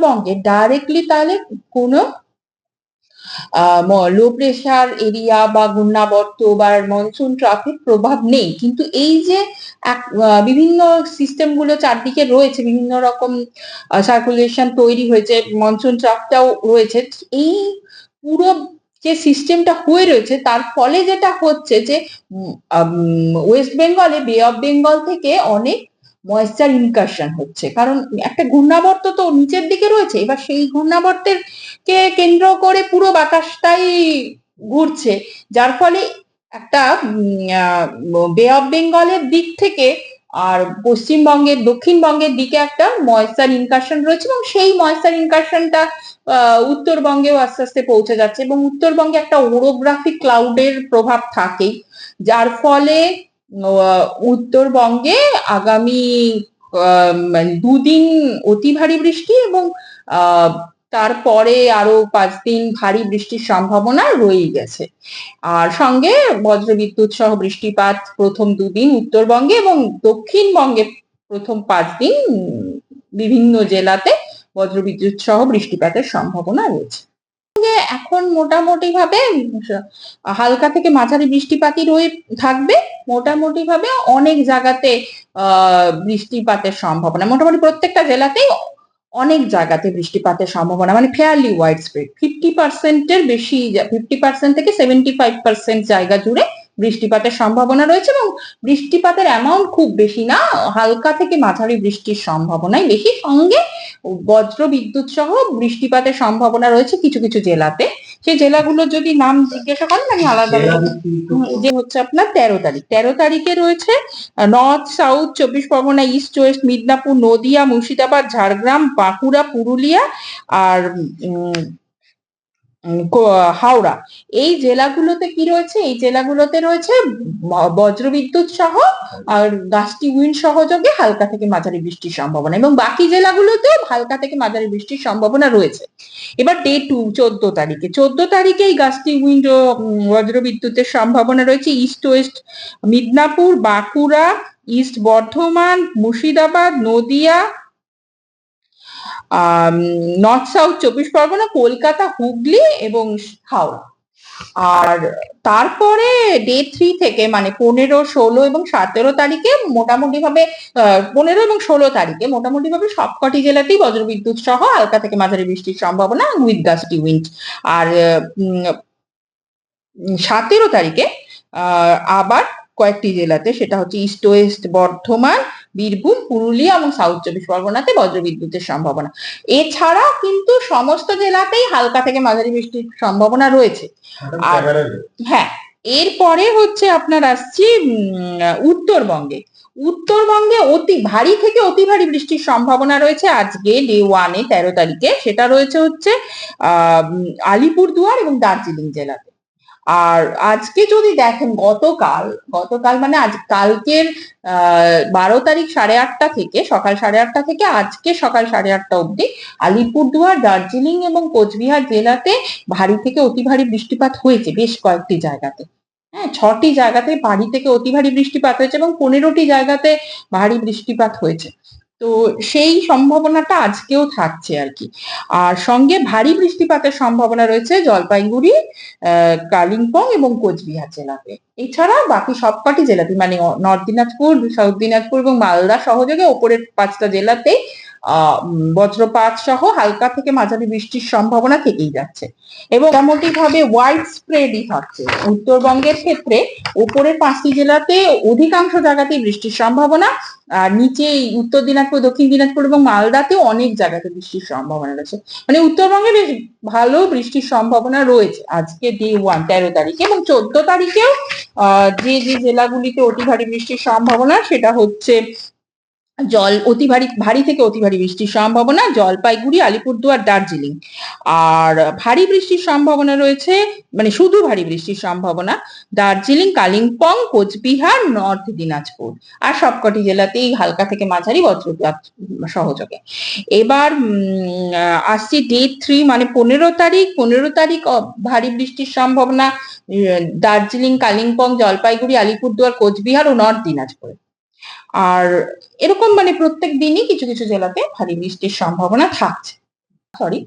উত্তরবঙ্গে ডাইরেক্টলি তাহলে কোনো লো প্রেশার এরিয়া বা ঘূর্ণাবর্ত বা মনসুন ট্রাফিক প্রভাব নেই। কিন্তু এই যে বিভিন্ন সিস্টেমগুলো চারদিকে রয়েছে, বিভিন্ন রকম সার্কুলেশন তৈরি হয়েছে মনসুন ট্রাফটাও রয়েছে, এই পুরো যে সিস্টেমটা হয়ে রয়েছে, তার ফলে যেটা হচ্ছে যে ওয়েস্ট বেঙ্গলে বে অফ বেঙ্গল থেকে অনেক ময়েশ্চার ইনকারশন হচ্ছে। কারণ একটা ঘূর্ণাবর্ত তো নিচের দিকে রয়েছে, এবার সেই ঘূর্ণাবর্তের কে কেন্দ্র করে পুরো বাতাসটাই ঘুরছে। যার ফলে একটা বে অফ বেঙ্গলের দিক থেকে আর পশ্চিমবঙ্গের, দক্ষিণবঙ্গের দিকে একটা ময়েশ্চার ইনকারশন রয়েছে এবং সেই ময়েশ্চার ইনকারশনটা উত্তরবঙ্গেও আস্তে আস্তে পৌঁছে যাচ্ছে এবং উত্তরবঙ্গে একটা ওরোগ্রাফিক ক্লাউডের প্রভাব থাকেই যার ফলে উত্তরবঙ্গে আগামী মানে দুদিন অতি ভারী বৃষ্টি এবং তারপরে আরও পাঁচ দিন ভারী বৃষ্টির সম্ভাবনা রয়েই গেছে। আর সঙ্গে বজ্রবিদ্যুৎ সহ বৃষ্টিপাত প্রথম দুদিন উত্তরবঙ্গে এবং দক্ষিণবঙ্গে প্রথম পাঁচ দিন বিভিন্ন জেলাতে বজ্রবিদ্যুৎ সহ বৃষ্টিপাতের সম্ভাবনা রয়েছে। সঙ্গে এখন মোটামুটি ভাবে হালকা থেকে মাঝারি বৃষ্টিপাতই রয়ে থাকবে মোটামুটি ভাবে অনেক জায়গাতে বৃষ্টিপাতের সম্ভাবনা। মোটামুটি প্রত্যেকটা জেলাতেই অনেক জায়গাতে বৃষ্টিপাতের সম্ভাবনা মানে ফেয়ারলি ওয়াইড স্প্রেড ফিফটি পার্সেন্টের বেশি ফিফটি পার্সেন্ট থেকে সেভেন্টি ফাইভ পার্সেন্ট জায়গা জুড়ে বৃষ্টিপাতের সম্ভাবনা রয়েছে এবং বৃষ্টিপাতের অ্যামাউন্ট খুব বেশি না হালকা থেকে মাঝারি বৃষ্টির সম্ভাবনাই বেশি। সঙ্গে বজ্র বিদ্যুৎ সহ বৃষ্টিপাতের সম্ভাবনা রয়েছে কিছু কিছু জেলাতে। সেই জেলাগুলোর যদি নাম জিজ্ঞাসা করেন আমি আলাদা যে হচ্ছে আপনার তেরো তারিখ। তেরো তারিখে রয়েছে নর্থ সাউথ চব্বিশ পরগনা ইস্ট ওয়েস্ট মিদনাপুর নদিয়া মুর্শিদাবাদ ঝাড়গ্রাম বাঁকুড়া পুরুলিয়া আর হাওড়া। এই জেলাগুলোতে কি রয়েছে? এই জেলাগুলোতে রয়েছে ব- বজ্রবিদ্যুৎ সহ আর গাছটি উইন্ড সহযোগে হালকা থেকে মাঝারি বৃষ্টির সম্ভাবনা এবং বাকি জেলাগুলোতেও হালকা থেকে মাঝারি বৃষ্টির সম্ভাবনা রয়েছে। এবার ডে টু চোদ্দ তারিখে। চোদ্দ তারিখে এই গাছটি উইন্ড বজ্রবিদ্যুতের সম্ভাবনা রয়েছে। East west Midnapore Bankura east Bardhaman Murshidabad Nadia north south চব্বিশ পরগনা, কলকাতা, হুগলি এবং হাওড়া। আর তারপরে ডে থ্রি থেকে মানে পনেরো, ষোলো এবং সতেরো তারিখে মোটামুটি ভাবে পনেরো এবং ষোলো তারিখে মোটামুটি ভাবে সবকটি জেলাতেই বজ্রবিদ্যুৎ সহ হালকা থেকে মাঝারি বৃষ্টির সম্ভাবনা উইথ গাস্টি উইন্ড আর সতেরো তারিখে আবার কয়েকটি জেলাতে সেটা হচ্ছে ইস্ট ওয়েস্ট বর্ধমান বীরভূম পুরুলিয়া এবং সাউথ চব্বিশ পরগনাতে বজ্রবিদ্যুতের সম্ভাবনা। এছাড়া কিন্তু সমস্ত জেলাতেই হালকা থেকে মাঝারি বৃষ্টির সম্ভাবনা রয়েছে। আর হ্যাঁ এরপরে হচ্ছে আপনার আসছি উম, উত্তরবঙ্গে। উত্তরবঙ্গে অতি ভারী থেকে অতি ভারী বৃষ্টির সম্ভাবনা রয়েছে আজকে ডে ওয়ানে তেরো তারিখে। সেটা রয়েছে হচ্ছে আহ আলিপুরদুয়ার এবং দার্জিলিং জেলাতে। আর আজকে যদি দেখেন গতকাল গতকাল মানে আজ, কালকের বারো তারিখ সাড়ে আটটা থেকে, সকাল সাড়ে আটটা থেকে আজকে সকাল সাড়ে আটটা অবধি আলিপুরদুয়ার, দার্জিলিং এবং কোচবিহার জেলাতে ভারী থেকে অতি ভারী বৃষ্টিপাত হয়েছে বেশ কয়েকটি জায়গাতে। হ্যাঁ ছটি জায়গাতে ভারী থেকে অতি ভারী বৃষ্টিপাত হয়েছে এবং পনেরোটি জায়গাতে ভারী বৃষ্টিপাত হয়েছে। তো সেই সম্ভাবনাটা আজকেও থাকছে আর কি। আর সঙ্গে ভারী বৃষ্টিপাতের সম্ভাবনা রয়েছে জলপাইগুড়ি কালিম্পং এবং কোচবিহার জেলাতে। এছাড়া বাকি সবকটি জেলাতে মানে নর্থ দিনাজপুর, সাউথ দিনাজপুর এবং মালদা সহযোগে ওপরের পাঁচটা জেলাতেই বজ্রপাত সহ হালকা থেকে মাঝারি বৃষ্টির সম্ভাবনা থেকেই যাচ্ছে। এবং মোটামুটি ভাবে ওয়াইড স্প্রেডই থাকছে। উত্তরবঙ্গের ক্ষেত্রে ওপরের পাঁচটি জেলাতে অধিকাংশ জায়গাতেই বৃষ্টির সম্ভাবনা, আর নিচে উত্তর দিনাজপুর, দক্ষিণ দিনাজপুর এবং মালদাতে অনেক জায়গাতে বৃষ্টির সম্ভাবনা রয়েছে। মানে উত্তরবঙ্গে বেশ ভালো বৃষ্টির সম্ভাবনা রয়েছে। আজকে ডে ওয়ান তেরো তারিখে এবং চোদ্দ তারিখেও যে যে জেলাগুলিতে অতি ভারী বৃষ্টির সম্ভাবনা, সেটা হচ্ছে জল অতি ভারী ভারী থেকে অতি ভারী বৃষ্টির সম্ভাবনা, জলপাইগুড়ি, আলিপুরদুয়ার, দার্জিলিং। আর ভারী বৃষ্টির সম্ভাবনা রয়েছে মানে শুধু ভারী বৃষ্টির সম্ভাবনা, দার্জিলিং, কালিম্পং, কোচবিহার, নর্থ দিনাজপুর আর সবকটি জেলাতেই হালকা থেকে মাঝারি বজ্রপাত সহযোগে। এবার আসছি ডে থ্রি মানে পনেরো তারিখ পনেরো তারিখ ভারী বৃষ্টির সম্ভাবনা দার্জিলিং, কালিম্পং, জলপাইগুড়ি, আলিপুরদুয়ার, কোচবিহার ও নর্থ দিনাজপুর। আর এরকম মানে প্রত্যেক দিনই কিছু কিছু জেলাতে ভারী বৃষ্টির সম্ভাবনা থাকছে। সরি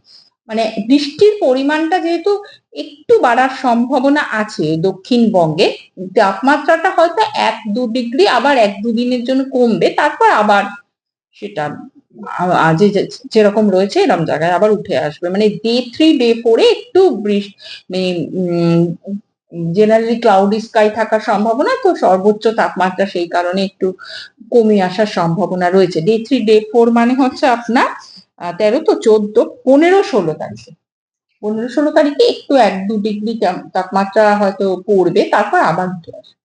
মানে বৃষ্টির পরিমাণটা যেহেতু একটু বাড়ার সম্ভাবনা আছে দক্ষিণবঙ্গে, তাপমাত্রাটা হয়তো এক দু ডিগ্রি, আবার এক দুদিনের জন্য কমবে, তারপর আবার সেটা আজ যেরকম রয়েছে এরকম জায়গায় আবার উঠে আসবে। মানে ডে থ্রি ডে ফোরে একটু বৃষ্টি মানে জেনারেলি ক্লাউডি স্কাই থাকার সম্ভাবনা, তো সর্বোচ্চ তাপমাত্রা সেই কারণে একটু কমে আসার সম্ভাবনা রয়েছে। ডে থ্রি ডে ফোর মানে হচ্ছে আপনার তেরো তো চোদ্দ, পনেরো, ষোলো তারিখে। পনেরো, ষোলো তারিখে একটু এক দু ডিগ্রি তাপমাত্রা হয়তো পড়বে, তারপর আবার উঠে আসবে।